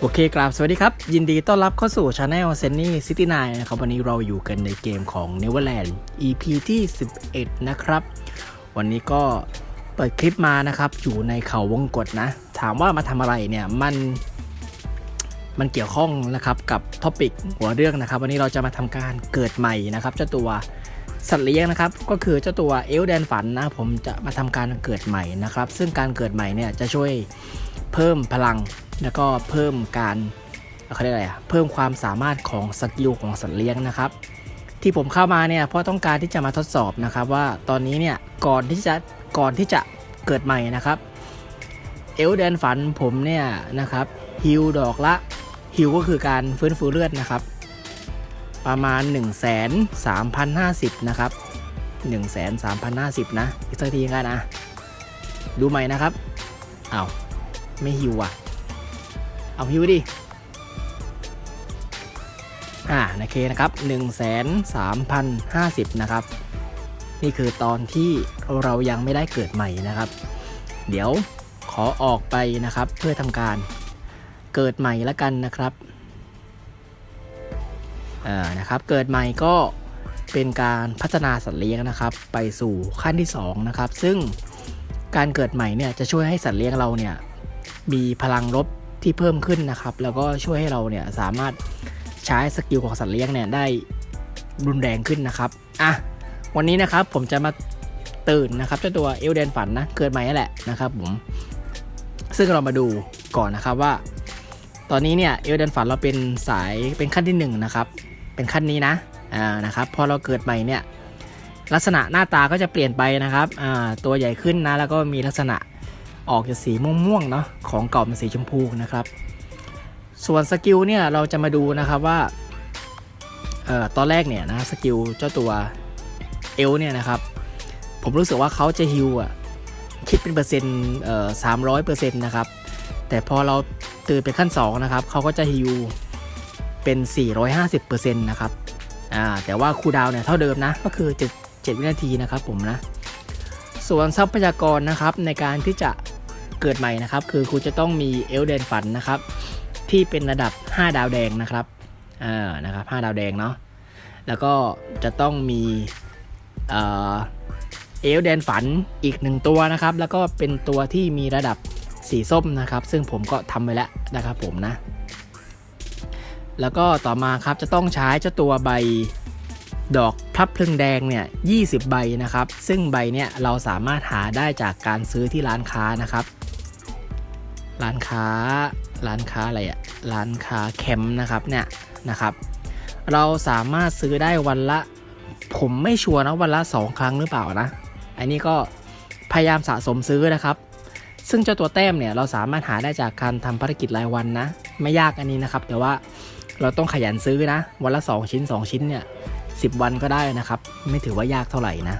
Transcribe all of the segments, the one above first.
โอเคกราบสวัสดีครับ ยินดีต้อนรับเข้าสู่ช anel เซนนี่ซิตี้นนะครับ วันนี้เราอยู่กันในเกมของ Neverland EP ที่ 11 นะครับ วันนี้ก็เปิดคลิปมานะครับ อยู่ในเขาวงกฏนะ ถามว่ามาทำอะไรเนี่ยมันมันเกี่ยวข้องนะครับกับท็อปิกหัวเรื่องนะครับ วันนี้เราจะมาทำการเกิดใหม่นะครับ เจ้าตัวสัตว์เลี้ยงนะครับ ก็คือเจ้าตัวเอลแดนฝันนะผมจะมาทำการเกิดใหม่นะครับ ซึ่งการเกิดใหม่เนี่ยจะช่วยเพิ่มพลัง แล้วก็เพิ่มการเขาเรียกอะไรอะเพิ่มความสามารถของสกิลของสัตว์เลี้ยงนะครับ ที่ผมเข้ามาเนี่ยเพราะต้องการที่จะมาทดสอบนะครับว่าตอนนี้เนี่ยก่อนที่จะก่อนที่จะเกิดใหม่นะครับเอลเดนฝันผมเนี่ยนะครับฮิวดอกละฮิวก็คือการฟื้นฟูเลือดนะครับ ประมาณ 1 3 0 50 นะครับ 1 3 0 0 50 นะอีกสักทีกันนะ ดูใหม่นะครับอา้าว ไม่ฮิวอะ เอาฮิวดิ อ่าโอเคนะครับ 1 3 0 50 นะครับ นี่คือตอนที่เรายังไม่ได้เกิดใหม่นะครับ เดี๋ยวขอออกไปนะครับ เพื่อทำการเกิดใหม่ล้วกันนะครับเอ่อนะครับ เกิดใหม่ก็เป็นการพัฒนาสัตว์เลี้ยงนะครับ ไปสู่ขั้นที่2นะครับ ซึ่งการเกิดใหม่เนี่ยจะช่วยให้สัตว์เลี้ยงเราเนี่ยมีพลังลบ ที่เพิ่มขึ้นนะครับ แล้วก็ช่วยให้เราเนี่ยสามารถใช้สกิลของสัตว์เลี้ยงเนี่ยได้รุนแรงขึ้นนะครับอะวันนี้นะครับผมจะมาตื่นนะครับเจ้าตัวเอลเดนฝันนะเกิดใหม่นั่แหละนะครับผมซึ่งเรามาดูก่อนนะครับว่า ตอนนี้เนี่ยเอลเดนฝันเราเป็นสายเป็นขั้นที่1นงนะครับเป็นขั้นนี้นะอ่านะครับพอเราเกิดใหม่เนี่ยลักษณะหน้าตาก็จะเปลี่ยนไปนะครับอ่าตัวใหญ่ขึ้นนะแล้วก็มีลักษณะ ออกจากสีม่วงๆเนาะของเก่าเป็นสีชมพูนะครับ ส่วนสกิลเนี่ยเราจะมาดูนะครับว่าออตอนแรกเนี่ยนะสกิลเจ้าตัวเอลเนี่ยนะครับ ผมรู้สึกว่าเขาจะฮิวอะคิดเป็นเปอร์เซ็นต์สามร้อยเปอร์เซ็นต์นะครับ แต่พอเราตื่นไปขั้น 2 นะครับเขาก็จะฮิวเป็น 450%นะครับอ่าแต่ว่าคูดาวเนี่ยเท่าเดิมนะ ก็คือ 7 7 วินาทีนะครับผมนะ ส่วนทรัพยากรนะครับในการที่จะ กิดใหม่นะครับ คือคุณจะต้องมีเอลเดนฟันนะครับ ที่เป็นระดับ 5 ดาวแดงนะครับอ่านะครับ5ดาวแดงเนาะแล้วก็จะต้องมีเอ่อเอลเดนฝันอีกหนึ่งตัวนะครับ แล้วก็เป็นตัวที่มีระดับสีส้มนะครับ ซึ่งผมก็ทำไว้แล้วนะครับผมนะ แล้วก็ต่อมาครับจะต้องใช้เจ้าตัวใบดอกพลับพลิงแดงเนี่ย20 ใบนะครับ ซึ่งใบเนี่ยเราสามารถหาได้จากการซื้อที่ร้านค้านะครับ ร้านค้า ร้านค้าอะไรอะร้านค้าแคมป์นะครับเนี่ยนะครับ เราสามารถซื้อได้วันละ ผมไม่ชัวร์นะวันละ 2 ครั้งหรือเปล่านะอันนี้ก็พยายามสะสมซื้อนะครับ ซึ่งเจ้าตัวแต้มเนี่ยเราสามารถหาได้จากการทำภารกิจรายวันนะ ไม่ยากอันนี้นะครับ แต่ว่าเราต้องขยันซื้อนะ วันละ 2 ชิ้น 2 ชิ้นเนี่ยสิวันก็ได้นะครับ ไม่ถือว่ายากเท่าไหร่นะ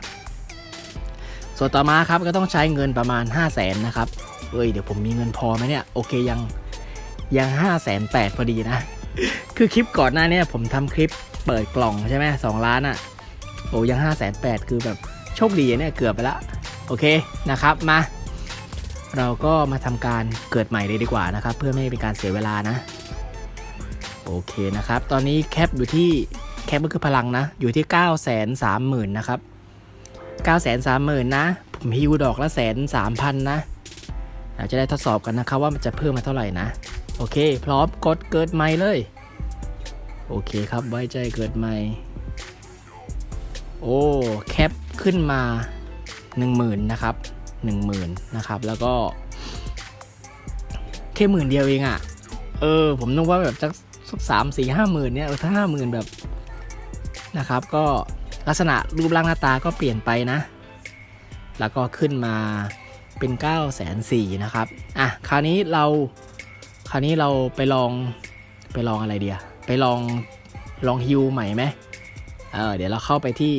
ส่วนต่อมาครับก็ต้องใช้เงินประมาณ 5 0 0แสนนะครับ เอ้ยเดี๋ยวผมมีเงินพอไหมเนี่ย โอเคยังยัง5 0 0แสนแปดพอดีนะ คือคลิปก่อนหน้าเนี้ผมทำคลิปเปิดกล่องใช่ไหมสองล้านอะ่ะ โอ้ยัง5 0 0แสนแปดคือแบบโชคดีเนี่ยเกือบไปละ โอเคนะครับมา เราก็มาทำการเกิดใหม่เลยดีกว่านะครับ เพื่อไม่ให้เป็นการเสียเวลานะ โอเคนะครับ ตอนนี้แคปอยู่ที่แคปก็คือพลังนะ อยู่ที่9 3 0 0 0 0นสามหมื่นนะครับ9 3 0 0 0 0นะ ผมฮิวดอกละแสนสามพันนะ เราจะได้ทดสอบกันนะครับว่ามันจะเพิ่มมาเท่าไหร่นะ โอเค พร้อมกดเกิดใหม่เลย โอเคครับไว้ใจเกิดใหม่ โอ้แคปขึ้นมา 10,000นะครับ10,000นะครับ แล้วก็แค่หมื่นเดียวเองอะ่ะ เออ ผมนึกว่าแบบจะสักสามสี่ห้าหมื่นเนี่ยเออถ้าห้าหมื่นแบบนะครับ ก็ลักษณะรูปร่างหน้าตาก็เปลี่ยนไปนะ แล้วก็ขึ้นมา เป็น9ก้าแสนสี่นะครับ อะ คราวนี้เรา คราวนี้เราไปลอง ไปลองอะไรเดียไปลอง ลองฮิวใหม่ไหมเออ เดี๋ยวเราเข้าไปที่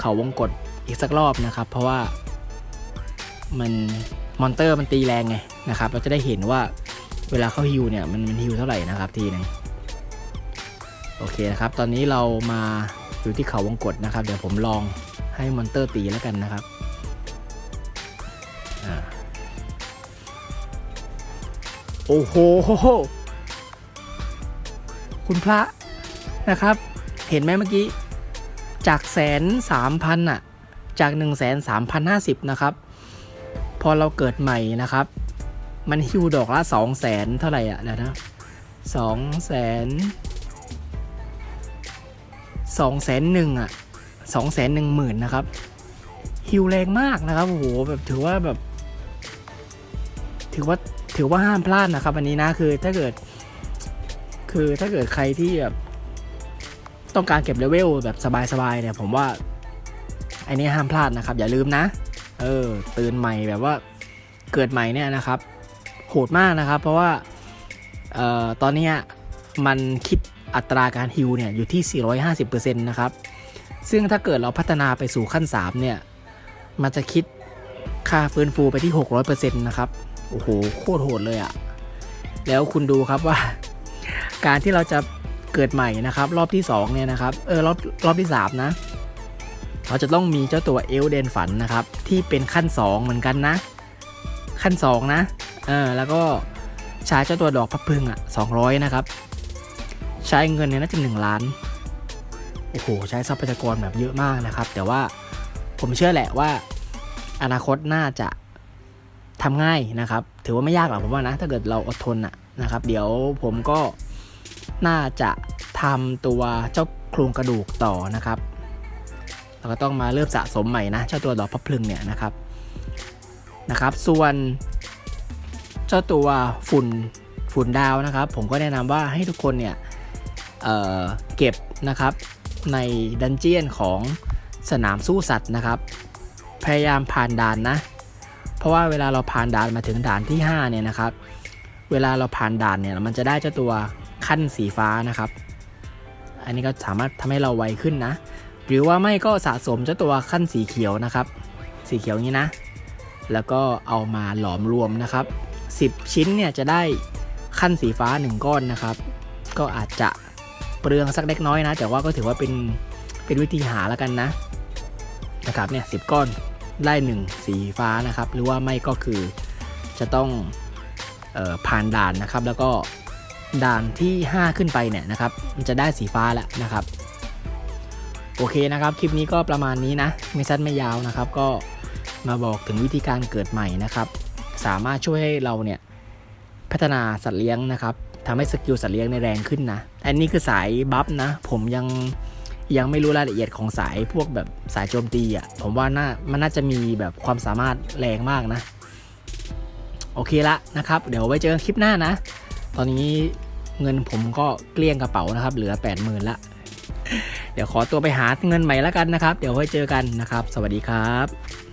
เขาวงกฏอีกสักรอบนะครับ เพราะว่ามันมอนเตอร์มันตีแรงไงนะครับ เราจะได้เห็นว่าเวลาเข้าฮิวเนี่ยมันมันฮิวเท่าไหร่นะครับทีหนึงโอเคนะครับ ตอนนี้เรามาอยู่ที่เขาวงกฏนะครับ เดี๋ยวผมลองให้มอนเตอร์ตีแล้วกันนะครับ โอ้โห คุณพระนะครับ เห็นไหมเมื่อกี้ จากแสนสามพันอะจาก1นึ่งแสนสามพันห้าสิบนะครับ พอเราเกิดใหม่นะครับ มันฮิวดอกละสองแสนเท่าไหร่อะเดี๋ยวนะสองแสนสองแสนหนึ่งอะสองแสนหนึ่งหมื่นนะครับฮิวแรงมากนะครับโอ้โหแบบถือว่าแบบ ถือว่าถือว่าห้ามพลาดนะครับ อันนี้นะคือถ้าเกิด คือถ้าเกิดใครที่แบบต้องการเก็บเลเวลแบบสบายๆเนี่ย ผมว่าอันนี้ห้ามพลาดนะครับ อย่าลืมนะ เออตื่นใหม่แบบว่าเกิดใหม่เนี่ยนะครับโหดมากนะครับ เพราะว่าเอ่อตอนนี้มันคิดอัตราการฮิวเนี่ยอยู่ที่ 450%นะครับ ซึ่งถ้าเกิดเราพัฒนาไปสู่ขั้น 3 เนี่ย มันจะคิดค่าฟื้นฟูไปที่ 600%นะครับ โอ้โหโคตรโหดเลยอะ่ะ แล้วคุณดูครับว่า การที่เราจะเกิดใหม่นะครับ รอบที่2เนี่ยนะครับเออรอบรอบที่3นะเราจะต้องมีเจ้าตัวเอลเดนฝันนะครับ ที่เป็นขั้น 2 เหมือนกันนะ ขั้น 2 นะเออแล้วก็ใช้เจ้าตัวดอกพับพึงอะ200 นะครับ ใช้เงินเนี่ยน่าจะ1ล้านโอ้โหใช้ทรัพยากรแบบเยอะมากนะครับ แต่ว่าผมเชื่อแหละว่า อนาคตน่าจะ ทำง่ายนะครับ ถือว่าไม่ยากหรอกผมว่านะ ถ้าเกิดเราอดทนอะนะครับ เดี๋ยวผมก็น่าจะทำตัวเจ้าโครงกระดูกต่อนะครับ เราก็ต้องมาเริ่มสะสมใหม่นะ เจ้าตัวดอกพับพลึงเนี่ยนะครับนะครับ ส่วนเจ้าตัวฝุ่นฝุ่นดาวนะครับ ผมก็แนะนำว่าให้ทุกคนเนี่ยเเก็บนะครับในดันเจียนของสนามสู้สัตว์นะครับ พยายามผ่านด่านนะ เพราะว่าเวลาเราผ่านด่านมาถึงด่านที่5เนี่ยนะครับ เวลาเราผ่านด่านเนี่ยมันจะได้เจ้าตัวขั้นสีฟ้านะครับ อันนี้ก็สามารถทำให้เราไวขึ้นนะ หรือว่าไม่ก็สะสมเจ้าตัวขั้นสีเขียวนะครับ สีเขียวนี้นะ แล้วก็เอามาหลอมรวมนะครับ 10 ชิ้นเนี่ยจะได้ขั้นสีฟ้า 1 ก้อนนะครับ ก็อาจจะเปลืองสักเล็กน้อยนะ แต่ว่าก็ถือว่าเป็นเป็นวิธีหาแล้วกันนะนะครับเนี่ยสิก้อน ได้ 1 สีฟ้านะครับ หรือว่าไม่ก็คือจะต้องออผ่านด่านนะครับ แล้วก็ด่านที่ 5 ขึ้นไปเนี่ยนะครับ มันจะได้สีฟ้าแล้วนะครับ โอเคนะครับ คลิปนี้ก็ประมาณนี้นะ ไม่สั้นไม่ยาวนะครับ ก็มาบอกถึงวิธีการเกิดใหม่นะครับ สามารถช่วยให้เราเนี่ยพัฒนาสัตว์เลี้ยงนะครับทำให้สกิลสัตว์เลี้ยงในแรงขึ้นนะ อันนี้คือสายบัฟนะ ผมยัง ยังไม่รู้รายละเอียดของสายพวกแบบสายโจมตีอะ ผมว่าน่ามันน่าจะมีแบบความสามารถแรงมากนะ โอเคละนะครับ เดี๋ยวไว้เจอคลิปหน้านะ ตอนนี้เงินผมก็เกลี้ยงกระเป๋านะครับ เหลือ8ปดหมื่นละเดี๋ยวขอตัวไปหาเงินใหม่แล้วกันนะครับ เดี๋ยวไว้เจอกันนะครับ สวัสดีครับ